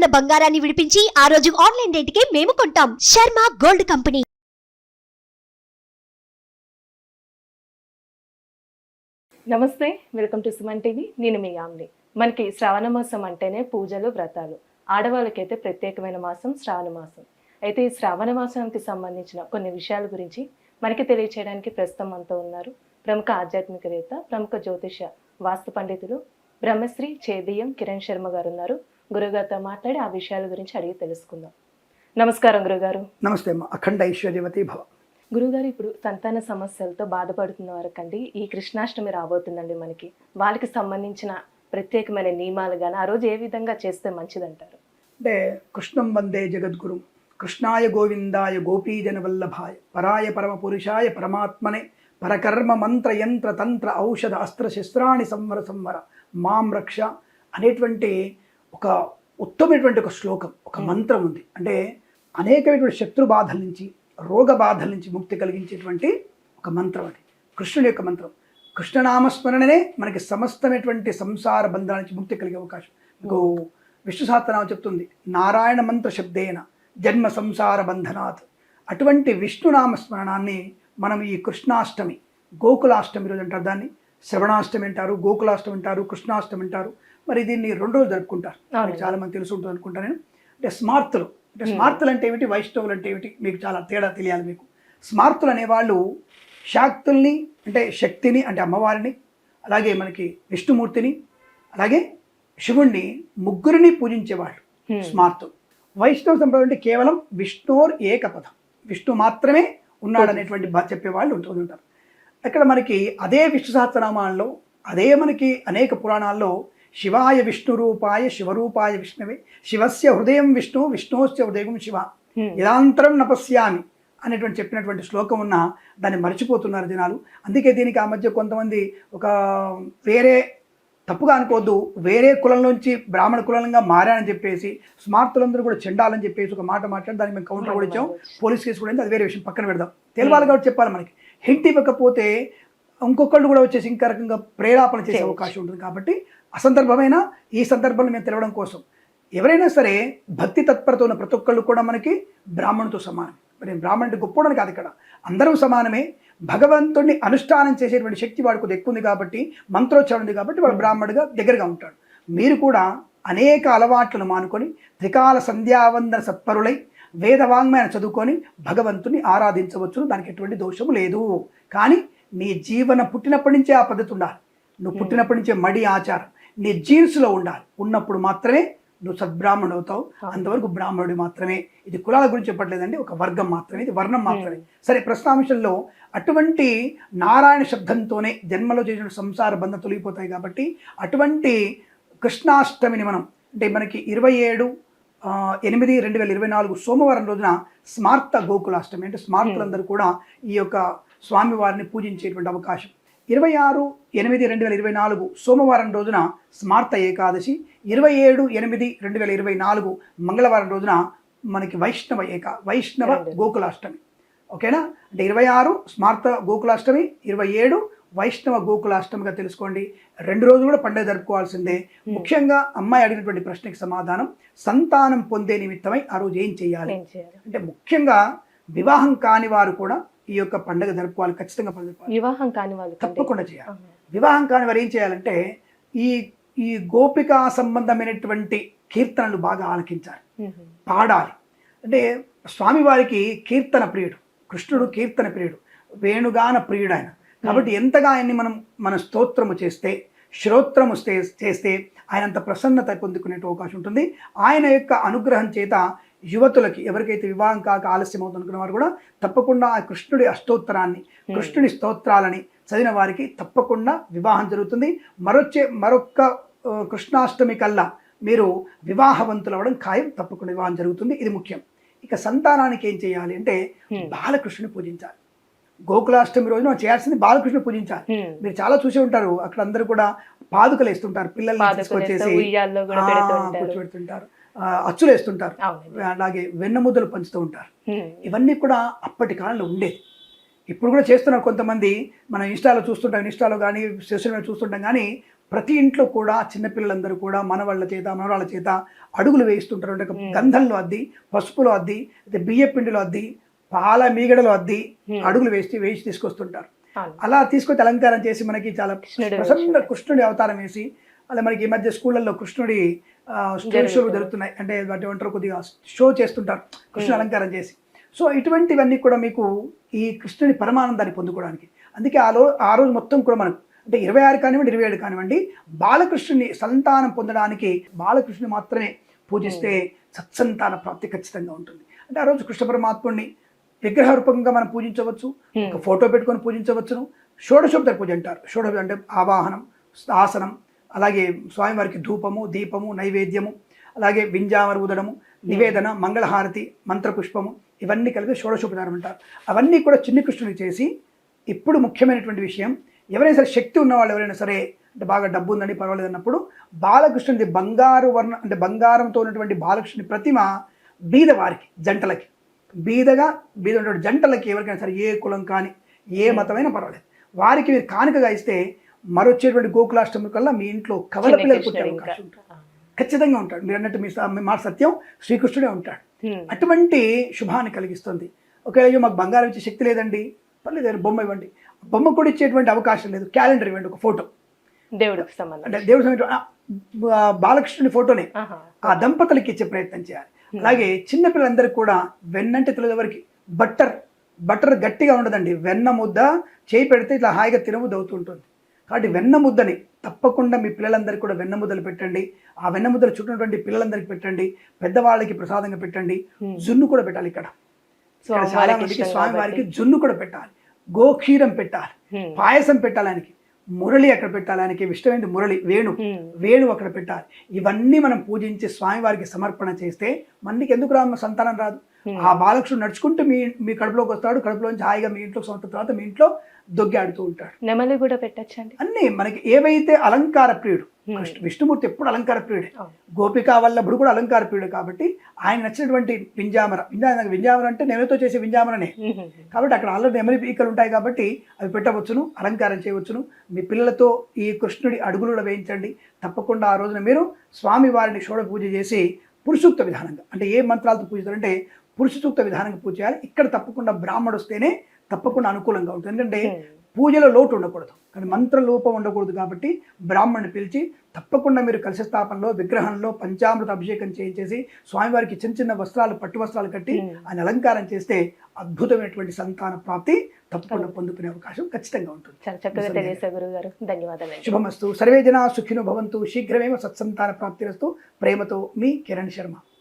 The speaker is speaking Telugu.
ఉన్న బంగారాన్ని విడిపించి ఆ రోజు ఆన్లైన్ రేటుకే మేము కొంటాం. Sharma gold company. నమస్తే వెల్కమ్ టు సుమన్ టీవీ. నేను మీ యామ్ని. మనకి శ్రావణ మాసం అంటేనే పూజలు వ్రతాలు. ఆడవాళ్ళకైతే ప్రత్యేకమైన మాసం శ్రావణ మాసం. అయితే ఈ శ్రావణ మాసానికి సంబంధించిన కొన్ని విషయాల గురించి మనకి తెలియచేయడానికి ప్రస్తుతం అంతా ఉన్నారు. ప్రముఖ ఆధ్యాత్మికవేత్త ప్రముఖ జ్యోతిష వాస్తు పండితులు బ్రహ్మశ్రీ చేదియం కిరణ్ శర్మ గారు ఉన్నారు. గురుగారితో మాట్లాడి ఆ విషయాల గురించి అడిగి తెలుసుకుందాం. నమస్కారం గురుగారు. నమస్తే అమ్మ. అఖండ ఐశ్వర్యవతి భవ. గురుగారు ఇప్పుడు సంతాన సమస్యలతో బాధపడుతున్న వారికండి. ఈ కృష్ణాష్టమి రాబోతుందండి మనకి. వాళ్ళకి సంబంధించిన ప్రత్యేకమైన నియమాలు కానీ ఆ రోజు ఏ విధంగా చేస్తే మంచిదంటారు? అంటే కృష్ణం వందే జగద్గురు. కృష్ణాయ గోవిందాయ గోపీజన వల్లభాయ పరాయ పరమ పురుషాయ పరమాత్మనే పరకర్మ మంత్ర యంత్ర తంత్ర ఔషధ అస్త్ర శస్త్రాణి సంవర సంవర మాం రక్ష అనేటువంటి ఒక ఉత్తమమైనటువంటి ఒక శ్లోకం ఒక మంత్రం ఉంది. అంటే అనేకమైనటువంటి శత్రు బాధల నుంచి రోగ బాధల నుంచి ముక్తి కలిగించేటువంటి ఒక మంత్రం అది. కృష్ణుడి యొక్క మంత్రం. కృష్ణనామస్మరణనే మనకి సమస్తమైనటువంటి సంసార బంధాల నుంచి ముక్తి కలిగే అవకాశం. మీకు విష్ణు సహస్రనామం చెప్తుంది. నారాయణ మంత్ర శబ్దేన జన్మ సంసార బంధనాత్. అటువంటి విష్ణునామస్మరణాన్ని మనం ఈ కృష్ణాష్టమి గోకులాష్టమి రోజు అంటారు దాన్ని. శ్రవణాష్టమి అంటారు గోకులాష్టమి అంటారు కృష్ణాష్టమి అంటారు. మరి దీన్ని రెండు రోజులు జరుపుకుంటారు. చాలా మంది తెలుసు ఉంటుంది అనుకుంటా నేను. అంటే స్మార్తులు. అంటే స్మార్తులు అంటే ఏమిటి వైష్ణవులు అంటే ఏమిటి మీకు చాలా తేడా తెలియాలి మీకు. స్మార్తులు అనేవాళ్ళు శాక్తుల్ని అంటే శక్తిని అంటే అమ్మవారిని అలాగే మనకి విష్ణుమూర్తిని అలాగే శివుణ్ణి ముగ్గురిని పూజించేవాళ్ళు. స్మార్తులు. వైష్ణవ సంప్రదాయం అంటే కేవలం విష్ణోర్ ఏకపదం. విష్ణు మాత్రమే ఉన్నాడనేటువంటి బా చెప్పేవాళ్ళు ఉంటూ ఉంటారు ఇక్కడ మనకి అదే విష్ణు సహస్రనామాల్లో అదే మనకి అనేక పురాణాల్లో శివాయ విష్ణు రూపాయ శివరూపాయ విష్ణవే. శివస్య హృదయం విష్ణు విష్ణోస్య హృదయం శివ. నిరంతరం నపస్యామి అనేటువంటి చెప్పినటువంటి శ్లోకం ఉన్న దాన్ని మర్చిపోతున్నారు జనాలు. అందుకే దీనికి ఆ మధ్య కొంతమంది ఒక వేరే తప్పుగా అనుకోవద్దు వేరే కులంలోంచి బ్రాహ్మణ కులంగా మారానని చెప్పేసి స్మార్తులందరూ కూడా చెండాలని చెప్పేసి ఒక మాట మాట్లాడి దానికి మేము కౌంటర్ కూడా ఇచ్చాం పోలీస్ కేసు కూడా అది వేరే విషయం. పక్కన పెడదాం. తెలవాలి కాబట్టి చెప్పాలి మనకి. హింట్ ఇవ్వకపోతే ఇంకొకళ్ళు కూడా వచ్చేసి ఇంకా రకంగా ప్రేరేపణ చేసే అవకాశం ఉంటుంది కాబట్టి అసందర్భమైన ఈ సందర్భంలో మేము తెలవడం కోసం. ఎవరైనా సరే భక్తి తత్పరత ఉన్న ప్రతి ఒక్కళ్ళు కూడా మనకి బ్రాహ్మణుతో సమానం. మరి బ్రాహ్మణుడి గొప్పడని కాదు ఇక్కడ. అందరూ సమానమే. భగవంతుడిని అనుష్ఠానం చేసేటువంటి శక్తి వాడికి కొద్దిగా ఎక్కువ ఉంది కాబట్టి మంత్రోచ్చారణ ఉంది కాబట్టి వాడు బ్రాహ్మణుడిగా దగ్గరగా ఉంటాడు. మీరు కూడా అనేక అలవాట్లను మానుకొని త్రికాల సంధ్యావందన సత్పరులై వేదవాంగ్మయాన్ని చదువుకొని భగవంతుని ఆరాధించవచ్చును. దానికి ఎటువంటి దోషము లేదు. కానీ నీ జీవన పుట్టినప్పటి నుంచే ఆ పద్ధతి ఉండాలి. నువ్వు పుట్టినప్పటి నుంచే మడి ఆచారం. నీ జీన్స్లో ఉండాలి. ఉన్నప్పుడు మాత్రమే నువ్వు సద్బ్రాహ్మణుడు అవుతావు. అంతవరకు బ్రాహ్మణుడు మాత్రమే. ఇది కులాల గురించి చెప్పట్లేదండి. ఒక వర్గం మాత్రమే. ఇది వర్ణం మాత్రమే. సరే ప్రస్తాంశంలో అటువంటి నారాయణ శబ్దంతోనే జన్మలో చేసిన సంసార బంధం తొలగిపోతాయి కాబట్టి అటువంటి కృష్ణాష్టమిని మనం అంటే మనకి ఇరవై ఏడు ఎనిమిది రెండు వేల ఇరవై నాలుగు సోమవారం రోజున స్మార్త గోకులాష్టమి అంటే స్మార్తులందరూ కూడా ఈ యొక్క స్వామివారిని పూజించేటువంటి అవకాశం. ఇరవై ఆరు ఎనిమిది రెండు వేల ఇరవై నాలుగు సోమవారం రోజున స్మార్త ఏకాదశి ఇరవై ఏడు ఎనిమిది రెండు వేల ఇరవై నాలుగు మంగళవారం రోజున మనకి వైష్ణవ ఏక వైష్ణవ గోకులాష్టమి. ఓకేనా? అంటే ఇరవై ఆరు స్మార్త గోకులాష్టమి ఇరవై ఏడు వైష్ణవ గోకులాష్టమిగా తెలుసుకోండి. రెండు రోజులు కూడా పండుగ జరుపుకోవాల్సిందే. ముఖ్యంగా అమ్మాయి అడిగినటువంటి ప్రశ్నకి సమాధానం సంతానం పొందే నిమిత్తమై ఆ రోజు ఏం చేయాలి? అంటే ముఖ్యంగా వివాహం కాని వారు కూడా ఈ యొక్క పండుగ జరుపుకోవాలి ఖచ్చితంగా వివాహం కాని వాళ్ళు తప్పకుండా చేయాలి. వివాహం కాని వారు ఏం చేయాలంటే ఈ ఈ గోపికా సంబంధమైనటువంటి కీర్తనలు బాగా ఆలకించాలి. పాడాలి. అంటే స్వామివారికి కీర్తన ప్రియుడు కృష్ణుడు కీర్తన ప్రియుడు వేణుగాన ప్రియుడు ఆయన కాబట్టి ఎంతగా ఆయన్ని మనం మన స్తోత్రము చేస్తే శ్రోత్రము చేస్తే ఆయన అంత ప్రసన్నత పొందుకునే అవకాశం ఉంటుంది. ఆయన యొక్క అనుగ్రహం చేత యువతులకి ఎవరికైతే వివాహం కాక ఆలస్యం అవుతుందనుకున్న వారు కూడా తప్పకుండా ఆ కృష్ణుడి అష్టోత్తరాన్ని కృష్ణుడి స్తోత్రాలని చదివిన వారికి తప్పకుండా వివాహం జరుగుతుంది. మరొచ్చే మరొక్క కృష్ణాష్టమి కల్లా మీరు వివాహవంతులు అవ్వడం ఖాయం తప్పకుండా వివాహం జరుగుతుంది. ఇది ముఖ్యం. ఇక సంతానానికి ఏం చేయాలి అంటే బాలకృష్ణుని పూజించాలి. గోకులాష్టమి రోజున చేయాల్సింది బాలకృష్ణుని పూజించాలి. మీరు చాలా చూసే ఉంటారు. అక్కడ అందరూ కూడా పాదుకలు వేస్తుంటారు పిల్లల్ని తీసుకొచ్చేసి. కూర్చోబెడుతుంటారు. అచ్చులు వేస్తుంటారు అలాగే వెన్నముద్దలు పంచుతూ ఉంటారు. ఇవన్నీ కూడా అప్పటి కాలంలో ఉండేది ఇప్పుడు కూడా చేస్తున్నారు కొంతమంది మనం ఇన్స్టాలో చూస్తుంటాం ఇన్స్టాలో కానీ సోషల్ మీడియా చూస్తుంటాం కానీ ప్రతి ఇంట్లో కూడా చిన్నపిల్లలందరూ కూడా మనవాళ్ళ చేత మనవాళ్ళ చేత అడుగులు వేయిస్తుంటారు అంటే. గంధంలో అద్ది పసుపులో అద్ది అయితే బియ్య పిండిలో అద్ది పాల మీగడలో అద్ది. అడుగులు వేసి వేసి తీసుకొస్తుంటారు. అలా తీసుకొచ్చి అలంకారం చేసి మనకి చాలా ప్రసన్న. కృష్ణుడి అవతారం వేసి అలా మనకి ఈ మధ్య స్కూళ్ళల్లో కృష్ణుడి షోలు. జరుగుతున్నాయి అంటే వాటి ఏమంటారు కొద్దిగా షో చేస్తుంటారు Hmm. అలంకారం చేసి సో ఇటువంటివన్నీ కూడా మీకు ఈ కృష్ణుని పరమానందాన్ని పొందుకోవడానికి అందుకే ఆ ఆ రోజు మొత్తం కూడా మనం అంటే ఇరవై ఆరు కానివ్వండి ఇరవై ఏడు కానివ్వండి బాలకృష్ణుని సంతానం పొందడానికి బాలకృష్ణుని మాత్రమే పూజిస్తే సత్సంతాన ప్రాప్తి ఖచ్చితంగా ఉంటుంది అంటే ఆ రోజు కృష్ణ పరమాత్ముడిని విగ్రహ రూపంగా మనం పూజించవచ్చు. ఒక ఫోటో పెట్టుకొని పూజించవచ్చును షోడశోపత పూజ అంటారు షోడశ అంటే ఆవాహనం ఆసనం అలాగే స్వామివారికి ధూపము దీపము నైవేద్యము అలాగే వింజామర ఉదడము నివేదన మంగళహారతి మంత్రపుష్పము ఇవన్నీ కలిపి షోడశోపచారం అంటారు. అవన్నీ కూడా చిన్ని కృష్ణుని చేసి ఇప్పుడు ముఖ్యమైనటువంటి విషయం ఎవరైనా సరే శక్తి ఉన్నవాళ్ళు ఎవరైనా సరే అంటే బాగా డబ్బు ఉందని పర్వాలేదు అన్నప్పుడు బాలకృష్ణుడి బంగారు వర్ణ అంటే బంగారంతో ఉన్నటువంటి బాలకృష్ణుని ప్రతిమ బీద వారికి జంటలకి. బీదగా బీద ఉన్నటువంటి జంటలకి ఎవరికైనా సరే ఏ కులం కానీ ఏ మతమైనా పర్వాలేదు. వారికి మీరు కానుకగా ఇస్తే మరొచ్చేటువంటి గోకులాష్టమి కల్లా మీ ఇంట్లో కవల పిల్లలు పుట్టే. అవకాశం ఉంటుంది. ఖచ్చితంగా ఉంటాడు. మీరు అన్నట్టు మీ మాట సత్యం. శ్రీకృష్ణుడే ఉంటాడు. అటువంటి శుభాన్ని కలిగిస్తుంది. ఒకవేళ మాకు బంగారం ఇచ్చే శక్తి లేదండి. పర్లేదు బొమ్మ ఇవ్వండి. బొమ్మ కూడా ఇచ్చేటువంటి అవకాశం లేదు. క్యాలెండర్ ఇవ్వండి ఒక ఫోటో. దేవుడికి సంబంధం అంటే దేవుడి బాలకృష్ణుని ఫోటోనే. ఆ దంపతులకి ఇచ్చే ప్రయత్నం చేయాలి. అలాగే చిన్నపిల్లలందరికీ కూడా వెన్నంటే తెలియదు ఎవరికి. బట్టర్ బట్టర్ గట్టిగా ఉండదండి. వెన్న ముద్ద చేయి పెడితే ఇట్లా హాయిగా తినముద్ద అవుతుంటుంది. కాబట్టి వెన్న ముద్దని తప్పకుండా మీ పిల్లలందరికీ కూడా వెన్న ముద్దలు పెట్టండి ఆ వెన్న ముద్దలు చుట్టినటువంటి పిల్లలందరికీ పెట్టండి పెద్దవాళ్ళకి ప్రసాదంగా పెట్టండి. జున్ను కూడా పెట్టాలి ఇక్కడ చాలా మందికి స్వామివారికి. జున్ను కూడా పెట్టాలి గోక్షీరం పెట్టాలి. పాయసం పెట్టాలి ఆయనకి మురళి అక్కడ పెట్టాలి ఆయనకి ఇష్టమైంది మురళి వేణు. వేణు అక్కడ పెట్టాలి ఇవన్నీ మనం పూజించి స్వామివారికి సమర్పణ చేస్తే మనకి ఎందుకు రామ సంతానం రాదు. ఆ బాలకృష్ణుడు నడుచుకుంటూ మీ మీ కడుపులోకి వస్తాడు కడుపులోంచి హాయిగా మీ ఇంట్లో సంవత్సరం తర్వాత మీ ఇంట్లో దొగ్గి ఆడుతూ ఉంటాడు నెమలి కూడా పెట్టచ్చండి అన్నీ మనకి ఏవైతే అలంకార ప్రియుడు Hmm. విష్ణుమూర్తి ఎప్పుడు అలంకార ప్రియుడే. గోపికా వల్లభుడు కూడా అలంకార ప్రియుడు కాబట్టి ఆయన నచ్చినటువంటి వింజామర వింజామర అంటే నెలతో చేసే వింజామరనే. హ్మ్. కాబట్టి అక్కడ ఆల్రెడీ నెమలి పీకలు ఉంటాయి కాబట్టి అవి పెట్టవచ్చును అలంకారం చేయవచ్చును మీ పిల్లలతో ఈ కృష్ణుడి అడుగులు వేయించండి తప్పకుండా ఆ రోజున మీరు స్వామి వారిని షోడ పూజ చేసి పురుషూక్త విధానంగా అంటే ఏ మంత్రాలతో పూజిస్తారంటే పురుషసూక్త విధానంగా పూజ చేయాలి. ఇక్కడ తప్పకుండా బ్రాహ్మడు వస్తేనే తప్పకుండా అనుకూలంగా ఉంటుంది. ఎందుకంటే హ్మ్. పూజలో లోటు ఉండకూడదు. కానీ మంత్ర లోపం ఉండకూడదు కాబట్టి బ్రాహ్మణ్ణి పిలిచి తప్పకుండా మీరు కలశ స్థాపనలో విగ్రహంలో పంచామృత అభిషేకం చేయించేసి స్వామివారికి చిన్న చిన్న వస్త్రాలు పట్టు వస్త్రాలు కట్టి Hmm. ఆయన అలంకారం చేస్తే అద్భుతమైనటువంటి సంతాన ప్రాప్తి తప్పకుండా పొందుకునే అవకాశం ఖచ్చితంగా ఉంటుంది. చాలా చక్కగా తెలియసే గురువు గారు ధన్యవాదాలు శుభమస్తు. సర్వే జనా సుఖినో భవంతు. శీఘ్రమేవ సత్సంతాన ప్రాప్తిరస్తు. ప్రేమతో మీ కిరణ్ శర్మ.